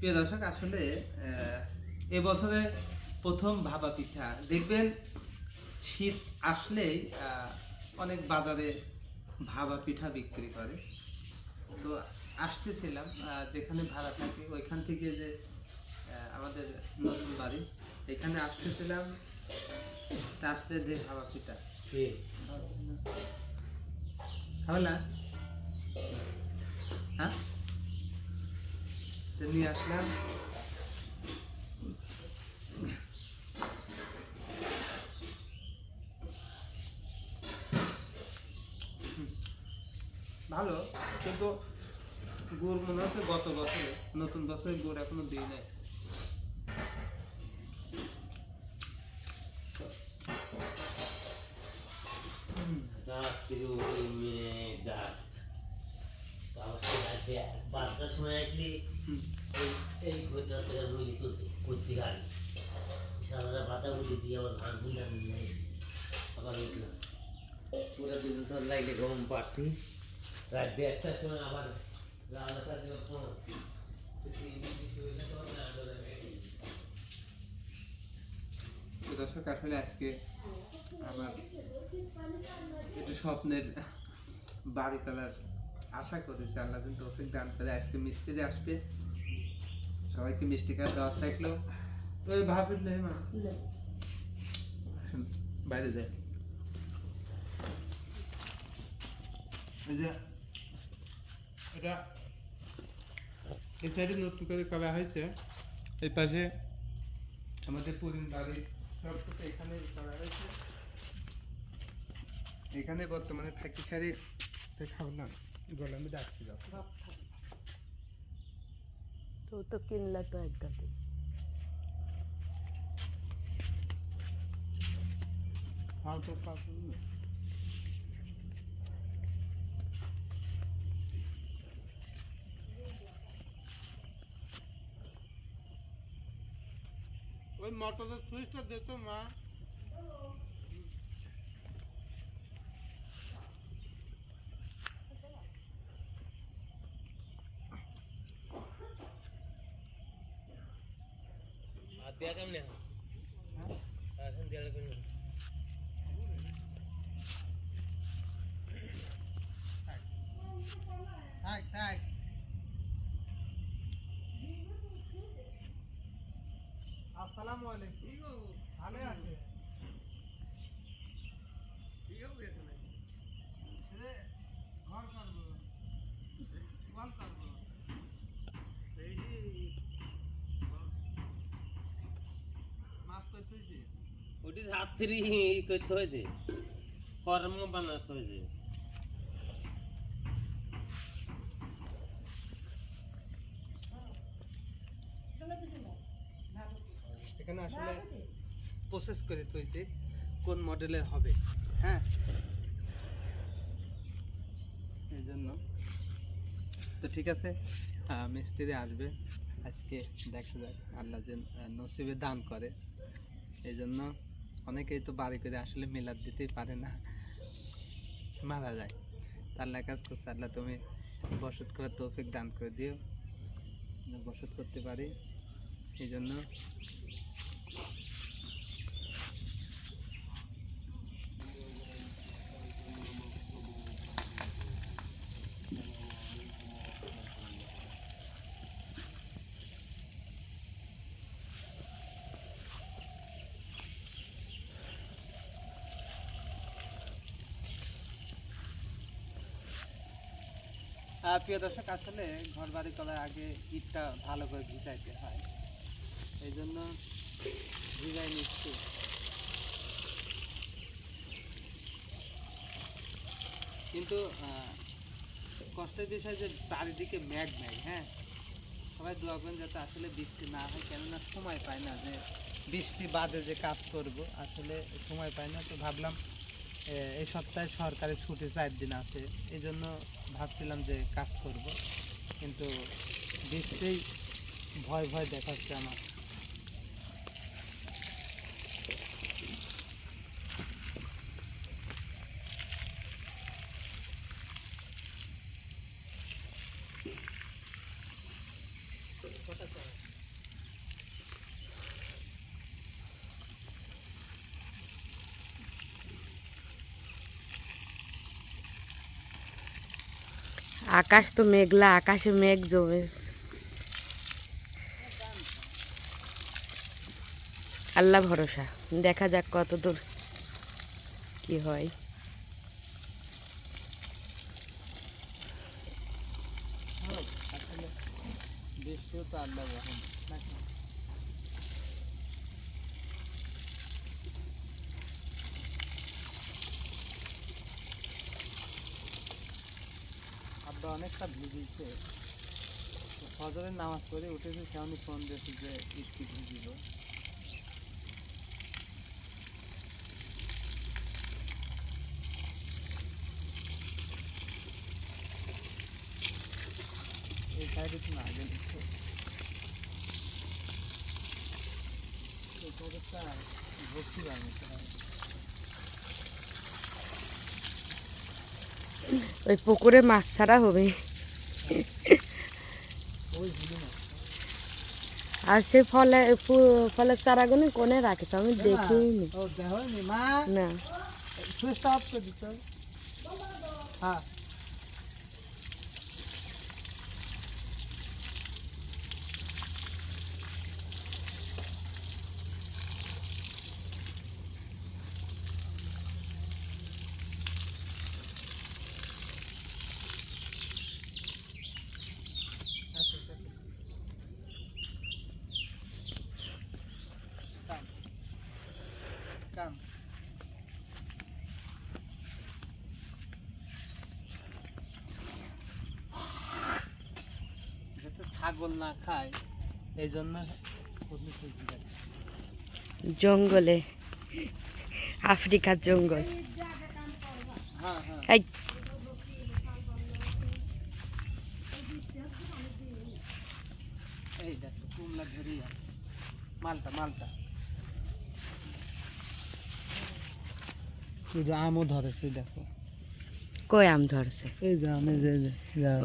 প্রিয় দর্শক আসলে এবছরে প্রথম ভাবা পিঠা। দেখবেন শীত আসলেই অনেক বাজারে ভাবা পিঠা বিক্রি করে। তো আসতেছিলাম যেখানে ভাড়া থাকে ওইখান থেকে যে আমাদের নতুন বাড়ি এখানে আসতেছিলাম আসতে যে ভাপা পিঠা। খাবে না? হ্যাঁ? নিয়ে আসলাম। ভালো কিন্তু গুড় মনে হচ্ছে গত বছরে, নতুন বছরে গুড় এখনও দিই নাই গাছ থেকে ওই মেয়ে গাছ তারপর সে রাতে বারোটার সময় আসলি হুম। এই এই ঘরটা থেকে রুই তুলতে করতে গাড়ি সারা পাতা বুঝে আবার উঠলাম পুরো দিন ধর লাইলে গরম পাড়তি রাত দেড়টার সময় আবার ফোন দর্শক আসলে আজকে আমার একটু স্বপ্নের বাড়ি করার আশা করেছি। আল্লাহ দিন তৌফিক দান করে। আজকে মিস্ত্রি আসবে সবাইকে মিষ্টি খাওয়া দেওয়া থাকল। নেই মা। আসুন, বাইরে যায় এই এটা এই সাইডে নতুন করে করা হয়েছে। এই পাশে আমাদের পুরিন বাড়ি এখানে করা হয়েছে। এখানে বর্তমানে থাকি সারি খাব না গলামে ডাকছি তো তো কিনলা তো এক গাতে খাও তো খাও তো না। ওই মোটরের সুইচটা দে তো মা আর দেয়া কেমনে হয় এখন দেড় কেমনে থাক থাক আসসালামু আলাইকুম। ভালো আছে রে, ঘর করব। ঘর করব। মাছ করতে হয়েছে ওটি রাত্রি করতে হয়েছে। কর্ম বানাতে হয়েছে এখানে আসলে প্রসেস করে তৈরি কোন মডেলের হবে হ্যাঁ? এই জন্য। তো ঠিক আছে মিস্ত্রি আসবে, আজকে দেখা যাক, আল্লাহ যে নসিবে দান করে। এই জন্য অনেকেই তো বাড়ি করে আসলে মিলাদ দিতেই পারে না। মারা যায়। আল্লাহ কাজ করছে আল্লাহ তুমি বসত করার তৌফিক দান করে দিও। বসত করতে পারি। এই জন্য প্রিয় দর্শক, আসলে ঘর বাড়ি করার আগে ইটটা ভালো করে ভিজাইতে হয়। এই জন্য ভিজাই নিচ্ছি। কিন্তু কষ্টের বিষয় যে চারিদিকে ম্যাগ ম্যাগ হ্যাঁ? সবাই দোয়া করেন যাতে আসলে বৃষ্টি না হয়, কেননা সময় পায় না যে বৃষ্টি বাদে যে কাজ করব। আসলে সময় পায় না, তো ভাবলাম এই সপ্তাহে সরকারি ছুটি চার দিন আছে। এই জন্য ভাবছিলাম যে কাজ করব কিন্তু বৃষ্টি ভয় ভয় দেখাচ্ছে আমার। আকাশ তো মেঘলা আকাশে মেঘ জমে। আল্লাহ ভরসা। দেখা যাক কত দূর কি হয় বৃষ্টিও তো আল্লাহ রহম নাকি অনেকটা ভিজিছে ফজরের নামাজ পড়ে উঠেছে সেমনি ফোন দিয়েছে যে একটু ভিজিব এই সাইডে তো আগে এই ওই পুকুরে মাছ ছাড়া হবে। আর সেই ফলে ফলের চারাগুলো কোনে রাখেছ আমি দেখিনি। নি। অফ করে দিতে হ্যাঁ কাম কাম যাতে ছাগল না খায় এই জন্য। জঙ্গলে আফ্রিকার জঙ্গল। হ্যাঁ হ্যাঁ। এই। দেখো কুমলা ধরিয়া মালটা মালটা। যে আমও ধরেছে দেখো। কই আম ধরছে? এই যে আমি যে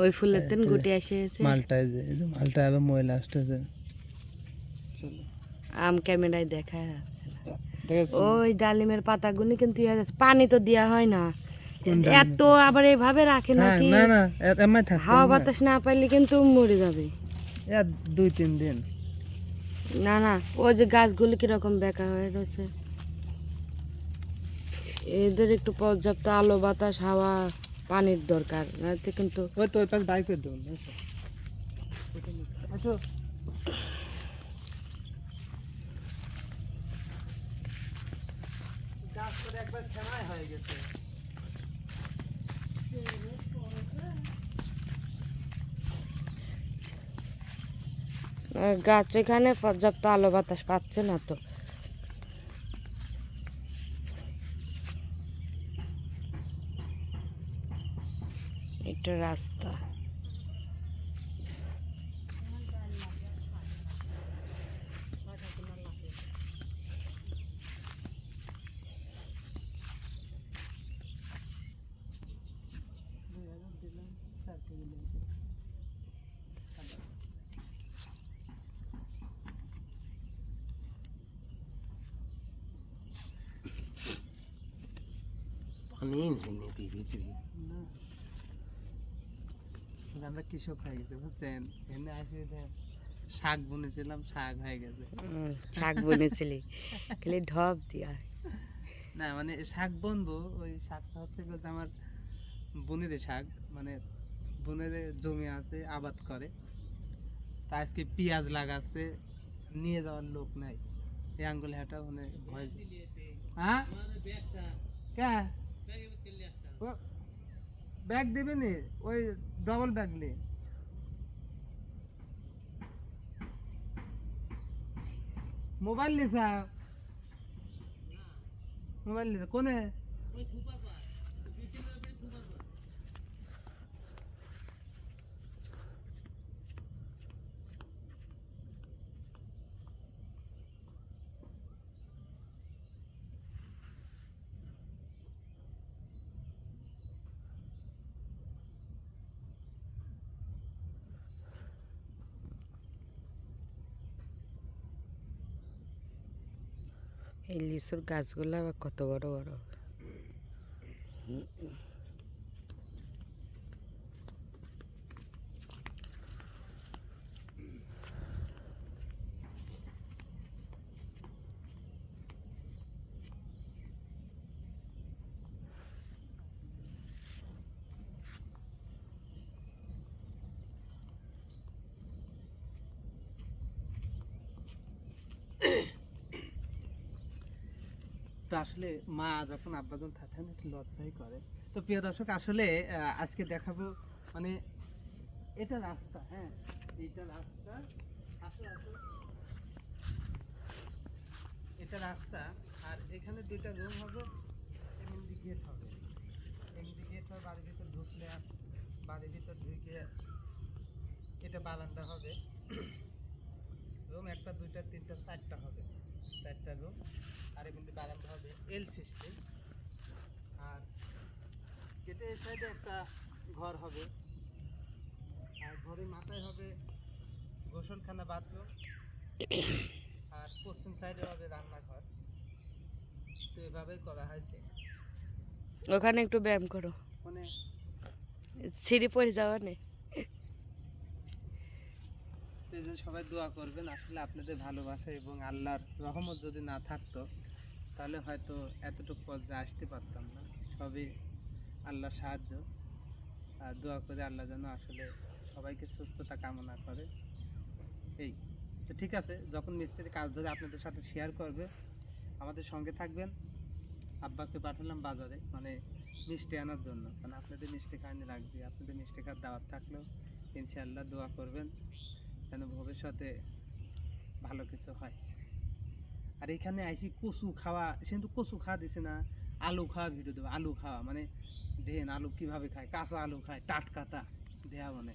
ওই ফুলের তেন গুটি এসেছে মালটা এই যে মালটা এবার ময়লা আসতেছে। আম ক্যামেরায় দেখা যাচ্ছে ওই ডালিমের পাতাগুলি কিন্তু পানি তো দেওয়া হয় না। এত আবার এইভাবে রাখে হ্যাঁ নাকি? না না হাওয়া বাতাস না পাইলে কিন্তু মরে যাবে। দুই তিন দিন। না না ওই যে গাছগুলি কীরকম বেকা হয়ে রয়েছে। এদের একটু পর্যাপ্ত আলো বাতাস হাওয়া পানির দরকার। নাতে কিন্তু ওই তো পাশ বাইক করে দেবো বুঝছ? আসো গাছ করে একবার সেমাই হয়ে গেছে। গাছ এখানে পর্যাপ্ত আলো বাতাস পাচ্ছে না তো। এটা রাস্তা। পানি নেই পৃথিবী আমরা কৃষক হয়ে গেছে বুঝছেন? এনে আসি যে শাক বুনেছিলাম শাক হয়ে গেছে। শাক বনেছিলি খালি ঢপ দিয়া। না মানে শাক বুনবো ওই শাকটা হচ্ছে যে আমার বোনেদের শাক মানে বোনেদের জমি আছে আবাদ করে। তা আজকে পেঁয়াজ লাগাচ্ছে নিয়ে যাওয়ার লোক নাই। এই আঙ্গুল হাটা মানে ভয় হ্যাঁ? কে? ও, ব্যাগ দিবি নি ওই ডবল ব্যাগ নে মোবাইল নিসা মোবাইল নিসা কোনে এই লিচুর গাছগুলো আবার কত বড় বড়? আসলে মা যখন আব্বাজন থাকেন একটু লজ্জাই করে। তো প্রিয় দর্শক, আসলে আজকে দেখাবো মানে এটা রাস্তা হ্যাঁ এইটা রাস্তা আসো আসো এটা রাস্তা, আর এখানে দুইটা রুম হবে, এমনি গেট হবে। এমনি গেট হবে, বাড়ির ভিতর ঢুকলে, বাড়ির ভিতর ঢুকে এটা বারান্দা হবে। রুম একটা, দুইটা, তিনটা, চারটা হবে, চারটা রুম। আর এমনি বারান্দা হবে এল সিস্টেম আর গেটে এই সাইডে একটা ঘর হবে। আর ঘরের মাথায় হবে গোসলখানা বাথরুম আর পশ্চিম সাইডে হবে রান্নাঘর। তো এভাবেই করা হয়েছে ওখানে একটু ব্যায়াম করো। মানে সিঁড়ি পড়ে যাওয়া নেই সবাই দোয়া করবেন আসলে আপনাদের ভালোবাসা এবং আল্লাহর রহমত যদি না থাকতো। তাহলে হয়তো এতটুকু পর্যায়ে আসতে পারতাম না। সবই আল্লাহর সাহায্য। আর দোয়া করে আল্লাহ যেন আসলে সবাইকে সুস্থতা কামনা করে। এই, তো ঠিক আছে, যখন মিস্ত্রি কাজ ধরে আপনাদের সাথে শেয়ার করবে, আমাদের সঙ্গে থাকবেন। আব্বাকে পাঠালাম বাজারে মানে মিষ্টি আনার জন্য। কারণ আপনাদের মিষ্টি খাওয়ানি লাগবে, আপনাদের মিষ্টি খাওয়ার দাওয়াত থাকলেও ইনশাআল্লাহ দোয়া করবেন, যেন ভবিষ্যতে ভালো কিছু হয়। আর এখানে আইসি কচু খাওয়া সে কিন্তু কচু খাওয়া দিছে না আলু খাওয়া ভিডিও দেবো আলু খাওয়া মানে দেন আলু কীভাবে খায় কাঁচা আলু খায় টাটকাটা দেয়া মানে।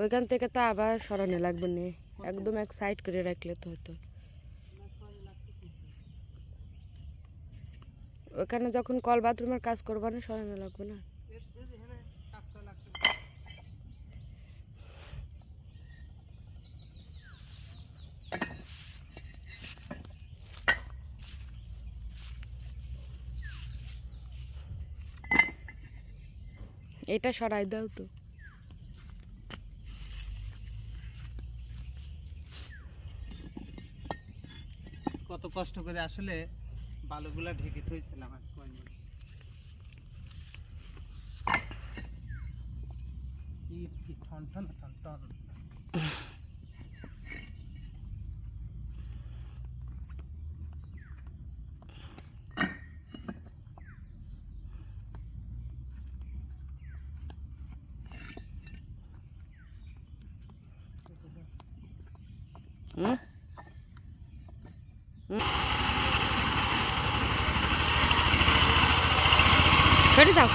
ওইখান থেকে তো আবার সরানো লাগবে না একদম এক সাইড করে রাখলে তো হতো। ওখানে যখন কল বাথরুমের কাজ করবা না, সরানো লাগবে না? এটা সরাই দাও তো। কত কষ্ট করে আসলে বালুগুলা ঢেকে থইছিলাম আর ইট কি ঠন ঠন সরে যাও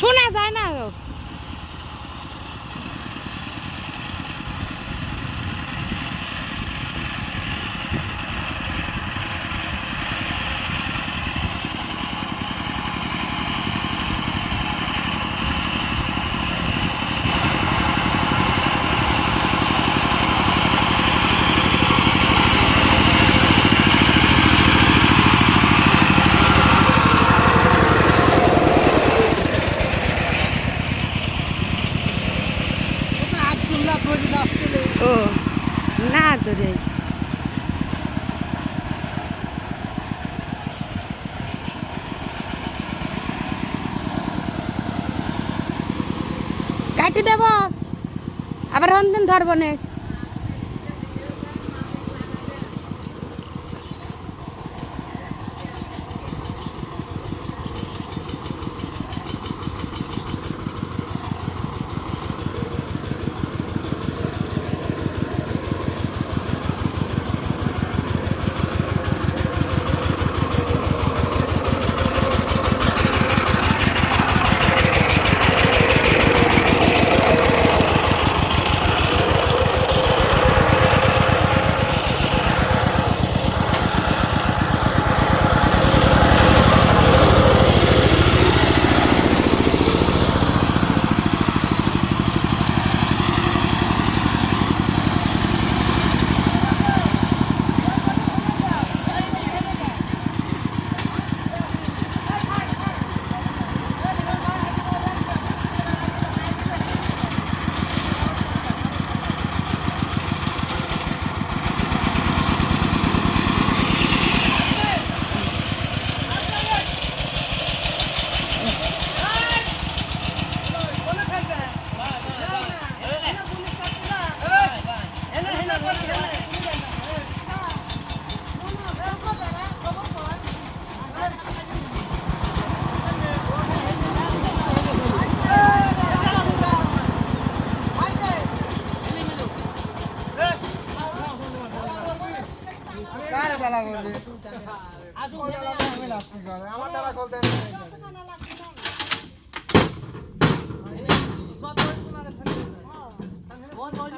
শোনা যায় না ওটা আব্দুল্লাহ ফরিদ আসছিল ও না ধরে কাটি দেব। আবার হন্দিন ধরবো না।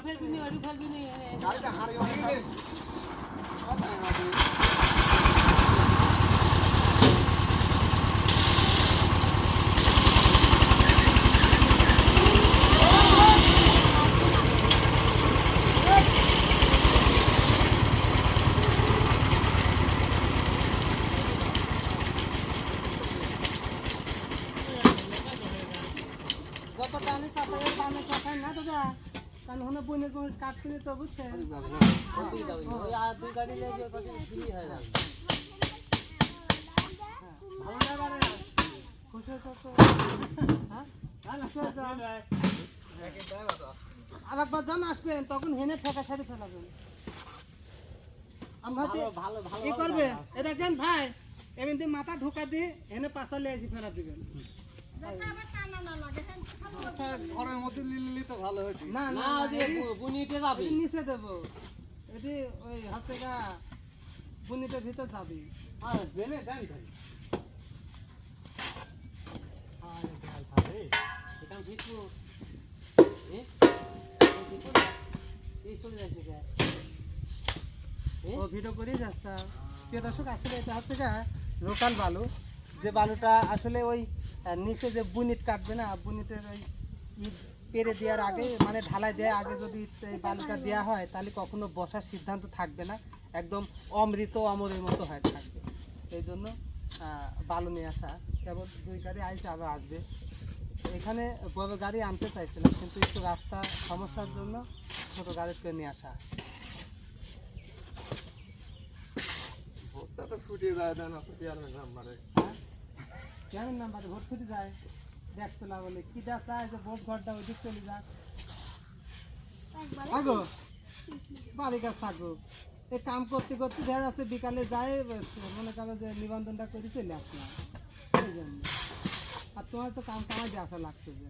फेर भी नहीं अरु फल भी नहीं है হয়েছো তো? হ্যাঁ? খুশি হয়েছো? যখন আসবেন তখন হেনে ঠেকা সারি ফেলাবেন আমরা হচ্ছে কি করবে এ দেখেন ভাই এমনি মাথা ঢোকা দিয়ে হেনে পাশালে এসে ফেলা দিবেন না না নিচে দেব এটি ওই হাতে গা বুনিতে ভিতর যাবে। ও ভিডিও করেই যাচ্ছে প্রিয় দর্শক আসলে এটা হচ্ছে গা লোকাল বালু। যে বালুটা আসলে ওই নিচে যে বুনিট কাটবে না বুনিটের ওই ইট পেরে দেওয়ার আগে মানে ঢালাই দেওয়ার আগে যদি এই বালুটা দেওয়া হয় তাহলে কখনো বসার সিদ্ধান্ত থাকবে না। একদম অমৃত অমরের মতো হয়ে থাকবে। এই জন্য বালু নিয়ে আসা কেবল দুই গাড়ি আইসে আবার আসবে। এখানে বড় গাড়ি আনতে চাইছিলাম কিন্তু একটু রাস্তা সমস্যার জন্য ছোটো গাড়িতে নিয়ে আসা। ভোটটা তো ছুটে যায় না নাম্বারে। হ্যাঁ? কেমন নাম্বারে ভোট ছুটি যায়। ব্যস্ত লাগলে। কি দাঁত আছে ভোট ঘরটা ওইদিক চলে যাক। আগো বাড়ি কাজ থাকো এই কাম করতে করতে দেখা যাচ্ছে বিকালে যায় মনে করো যে নিবন্ধনটা করে চলে আসলাম। সেই জন্য। আর তোমার তো কাম কামাই আসা লাগছে যে।